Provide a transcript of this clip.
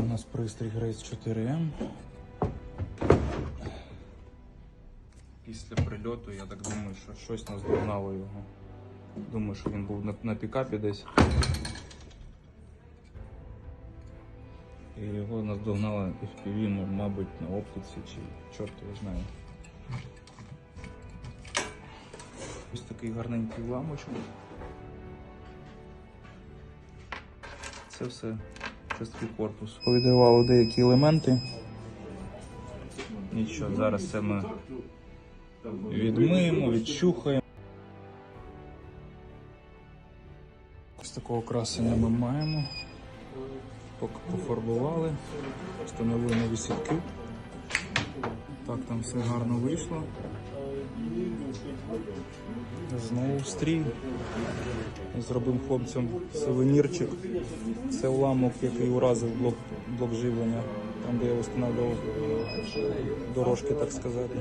У нас пристрій Grace 4M. Після прильоту, я так думаю, що щось наздогнало його. Думаю, що він був на, на пікапі десь. І його наздогнала FPV, ну, мабуть, на оптиці чи чорт його знає. Ось такий гарненький ламочок. Це все чистий корпус. Повідривали деякі елементи. Нічого, зараз це ми відмиємо, відчухаємо. Ось такого красення ми маємо. Поки пофарбували, встановили нові сітки. Так, там все гарно вийшло. Знову стрій. Зробив хлопцям сувенірчик. Це уламок, який уразив блок, блок живлення, там де я встановлював дорожки, так сказати.